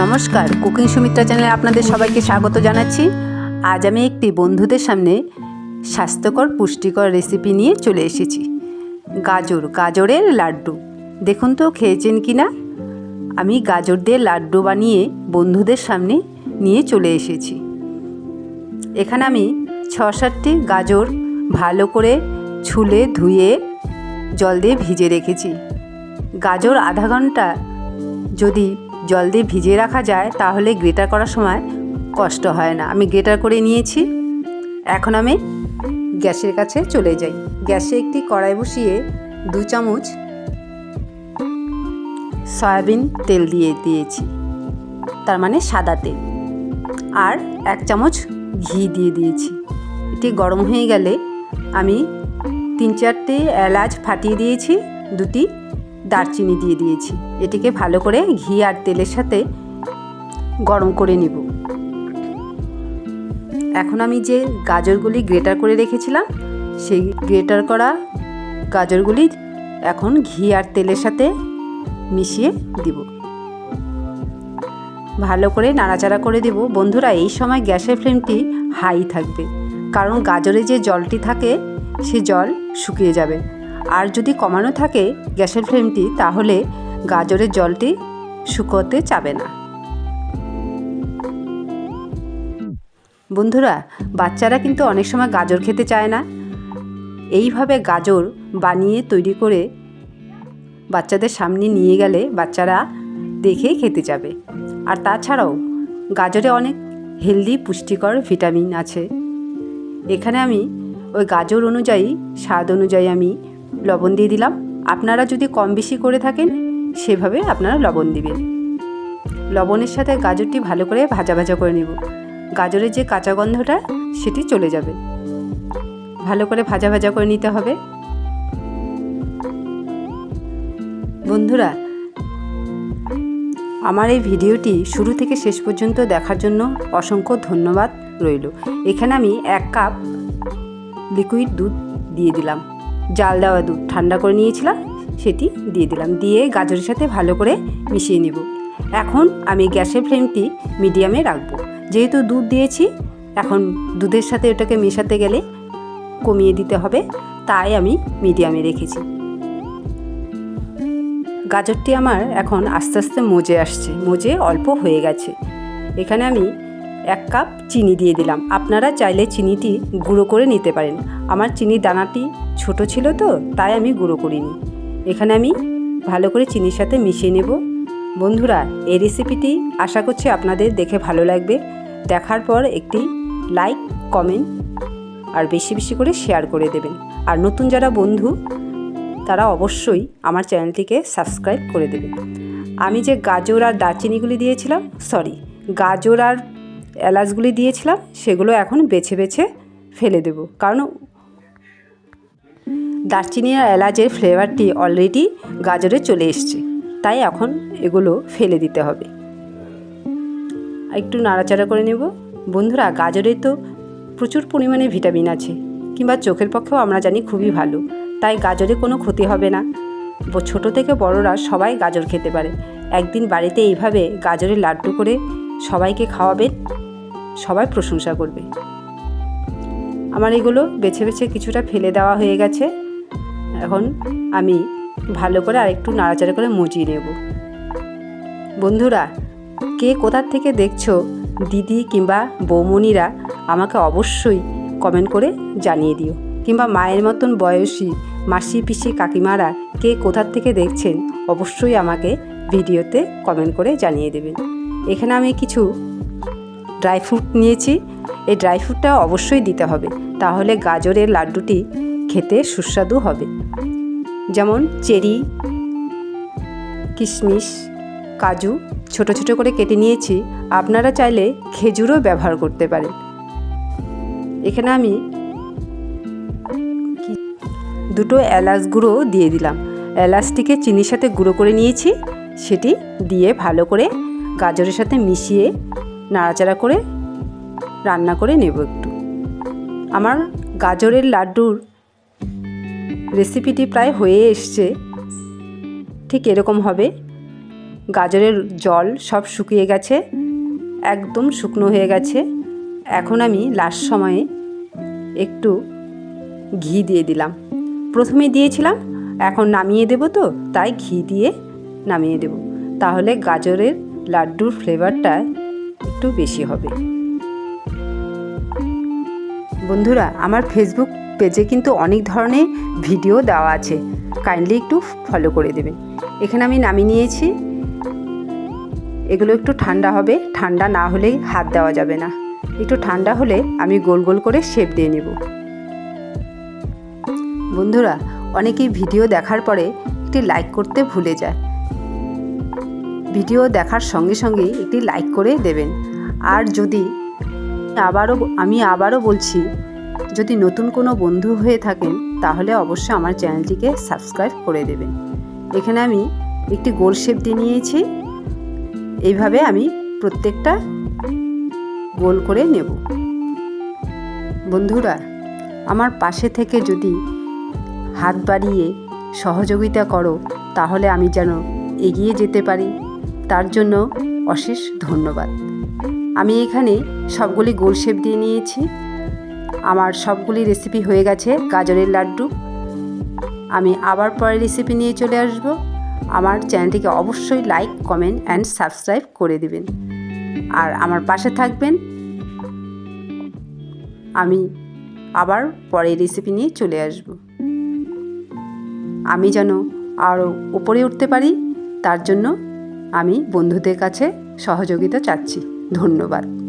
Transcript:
নমস্কার, কুকিং সুমিত্রা চ্যানেলে আপনাদের সবাইকে স্বাগত জানাচ্ছি। আজ আমি একটি বন্ধুদের সামনে স্বাস্থ্যকর, পুষ্টিকর রেসিপি নিয়ে চলে এসেছি। গাজর, গাজরের লাড্ডু। দেখুন তো, খেয়েছেন কি না? আমি গাজর দিয়ে লাড্ডু বানিয়ে বন্ধুদের সামনে নিয়ে চলে এসেছি। এখানে আমি ছ সাতটি গাজর ভালো করে ছুলে ধুয়ে জল দিয়ে ভিজে রেখেছি। গাজর আধা ঘণ্টা যদি জল দিয়ে ভিজিয়ে রাখা যায়, তাহলে গ্রেটার করার সময় কষ্ট হয় না। আমি গ্রেটার করে নিয়েছি। এখন আমি গ্যাসের কাছে চলে যাই। গ্যাসে একটি কড়াই বসিয়ে দু চামচ সয়াবিন তেল দিয়ে দিয়েছি, তার মানে সাদা তেল, আর এক চামচ ঘি দিয়ে দিয়েছি। এটি গরম হয়ে গেলে আমি তিন চারটে এলাচ ফাটিয়ে দিয়েছি, দুটি দারচিনি দিয়ে দিয়েছি। এটিকে ভালো করে ঘি আর তেলের সাথে গরম করে নিব। এখন আমি যে গাজরগুলি গ্রেটার করে রেখেছিলাম, সেই গ্রেটার করা গাজরগুলি এখন ঘি আর তেলের সাথে মিশিয়ে দিব। ভালো করে নাড়াচাড়া করে দেব। বন্ধুরা, এই সময় গ্যাসের ফ্লেমটি হাই থাকবে, কারণ গাজরে যে জলটি থাকে, সে জল শুকিয়ে যাবে। আর যদি কমানো থাকে গ্যাসের ফ্লেমটি, তাহলে গাজরের জলটি শুকোতে চাবে না। বন্ধুরা, বাচ্চারা কিন্তু অনেক সময় গাজর খেতে চায় না। এইভাবে গাজর বানিয়ে তৈরি করে বাচ্চাদের সামনে নিয়ে গেলে বাচ্চারা দেখেই খেতে যাবে আর তাছাড়াও গাজরে অনেক হেলদি, পুষ্টিকর ভিটামিন আছে। এখানে আমি ওই গাজর অনুযায়ী, স্বাদ অনুযায়ী আমি লবণ দিয়ে দিলাম। আপনারা যদি কম বেশি করে থাকেন, সেভাবে আপনারা লবণ দিবেন। লবণের সাথে গাজরটি ভালো করে ভাজা ভাজা করে নেব। গাজরের যে কাঁচা গন্ধটা, সেটি চলে যাবে। ভালো করে ভাজা ভাজা করে নিতে হবে। বন্ধুরা, আমার এই ভিডিওটি শুরু থেকে শেষ পর্যন্ত দেখার জন্য অসংখ্য ধন্যবাদ রইল। এখানে আমি এক কাপ লিকুইড দুধ দিয়ে দিলাম। জাল দেওয়া দুধ ঠান্ডা করে নিয়েছিলাম, সেটি দিয়ে দিলাম। দিয়ে গাজরের সাথে ভালো করে মিশিয়ে নেব। এখন আমি গ্যাসের ফ্লেমটি মিডিয়ামে রাখব। যেহেতু দুধ দিয়েছি, এখন দুধের সাথে ওটাকে মেশাতে গেলে কমিয়ে দিতে হবে, তাই আমি মিডিয়ামে রেখেছি। গাজরটি আমার এখন আস্তে আস্তে মজে আসছে, মজে অল্প হয়ে গেছে। এখানে আমি এক কাপ চিনি দিয়ে দিলাম। আপনারা চাইলে চিনিটি গুঁড়ো করে নিতে পারেন। আমার চিনির দানাটি ছোট ছিল তো, তাই আমি গুঁড়ো করিনি। এখানে আমি ভালো করে চিনির সাথে মিশিয়ে নেব। বন্ধুরা, এই রেসিপিটি আশা করছি আপনাদের দেখে ভালো লাগবে। দেখার পর একটি লাইক কমেন্ট আর বেশি বেশি করে শেয়ার করে দেবেন। আর নতুন যারা বন্ধু, তারা অবশ্যই আমার চ্যানেলটিকে সাবস্ক্রাইব করে দেবেন। আমি যে গাজর আর দারচিনিগুলি দিয়েছিলাম সরি গাজর আর এলাচগুলি দিয়েছিলাম, সেগুলো এখন বেছে বেছে ফেলে দেব। কারণ দারচিনি আর এলাচের ফ্লেভারটি অলরেডি গাজরে চলে এসছে, তাই এখন এগুলো ফেলে দিতে হবে। একটু নাড়াচাড়া করে নেব। বন্ধুরা, গাজরে তো প্রচুর পরিমাণে ভিটামিন আছে, কিংবা চোখের পক্ষেও আমরা জানি খুবই ভালো, তাই গাজরে কোনো ক্ষতি হবে না। ছোট থেকে বড়রা সবাই গাজর খেতে পারে। একদিন বাড়িতে এইভাবে গাজরের লাড্ডু করে সবাইকে খাওয়াবেন সবাই প্রশংসা করবে। আমার এগুলো বেছে বেছে কিছুটা ফেলে দেওয়া হয়ে গেছে। এখন আমি ভালো করে আরেকটু নাড়াচাড়া করে মুজিয়ে নেব। বন্ধুরা, কে কোথার থেকে দেখছ, দিদি কিংবা বৌমনিরা আমাকে অবশ্যই কমেন্ট করে জানিয়ে দিও। কিংবা মায়ের মতন বয়সী মাসি, পিসি, কাকিমারা কে কোথার থেকে দেখছেন, অবশ্যই আমাকে ভিডিওতে কমেন্ট করে জানিয়ে দেবেন। এখানে আমি কিছু ড্রাই ফ্রুট নিয়েছি। এই ড্রাই ফ্রুটটা অবশ্যই দিতে হবে। তাহলে গাজরের লাড্ডুটি খেতে সুস্বাদু হবে। যেমন চেরি, কিশমিশ, কাজু ছোট ছোট করে কেটে নিয়েছি। আপনারা চাইলে খেজুরও ব্যবহার করতে পারেন। এখানে আমি দুটো এলাচ গুঁড়ো দিয়ে দিলাম। এলাচটিকে চিনির সাথে গুঁড়ো করে নিয়েছি। সেটি দিয়ে ভালো করে গাজরের সাথে মিশিয়ে নাড়াচাড়া করে রান্না করে নেব একটু। আমার গাজরের লাড্ডুর রেসিপিটি প্রায় হয়ে এসছে। ঠিক এরকম হবে। গাজরের জল সব শুকিয়ে গেছে, একদম শুকনো হয়ে গেছে। এখন আমি লাস্ট সময়ে একটু ঘি দিয়ে দিলাম। প্রথমে দিয়েছিলাম, এখন নামিয়ে দেবো তো, তাই ঘি দিয়ে নামিয়ে দেব। তাহলে গাজরের লাড্ডুর ফ্লেভারটা একটু বেশি হবে। বন্ধুরা, আমার ফেসবুক পেজে কিন্তু অনেক ধরনের ভিডিও দেওয়া আছে। কাইন্ডলি একটু ফলো করে দেবেন। এখানে আমি নামিয়ে নিয়েছি। এগুলো একটু ঠান্ডা হবে। ঠান্ডা না হলেই হাত দেওয়া যাবে না। একটু ঠান্ডা হলে আমি গোল গোল করে শেপ দিয়ে নেব। বন্ধুরা, অনেকেই ভিডিও দেখার পরে একটি লাইক করতে ভুলে যায়। ভিডিও দেখার সঙ্গে সঙ্গে একটি লাইক করে দেবেন। আর যদি আবারও, আমি আবারও বলছি, যদি নতুন কোনো বন্ধু হয়ে থাকেন, তাহলে অবশ্যই আমার চ্যানেলটিকে সাবস্ক্রাইব করে দেবেন। এখানে আমি একটি গোল শেপ দিয়ে নিয়েছি। এইভাবে আমি প্রত্যেকটা গোল করে নেব। বন্ধুরা, আমার পাশে থেকে যদি হাত বাড়িয়ে সহযোগিতা করো, তাহলে আমি যেন এগিয়ে যেতে পারি। তার জন্য অশেষ ধন্যবাদ। আমি এখানে সবগুলি গোল শেপ দিয়ে নিয়েছি। আমার সবগুলি রেসিপি হয়ে গেছে গাজরের লাড্ডু। আমি আবার পরে রেসিপি নিয়ে চলে আসব। আমার চ্যানেলটিকে অবশ্যই লাইক কমেন্ট অ্যান্ড সাবস্ক্রাইব করে দিবেন। আর আমার পাশে থাকবেন। আমি আবার পরে রেসিপি নিয়ে চলে আসব। আমি যেন আরও উপরে উঠতে পারি, তার জন্য আমি বন্ধুদের কাছে সহযোগিতা চাচ্ছি। ধন্যবাদ।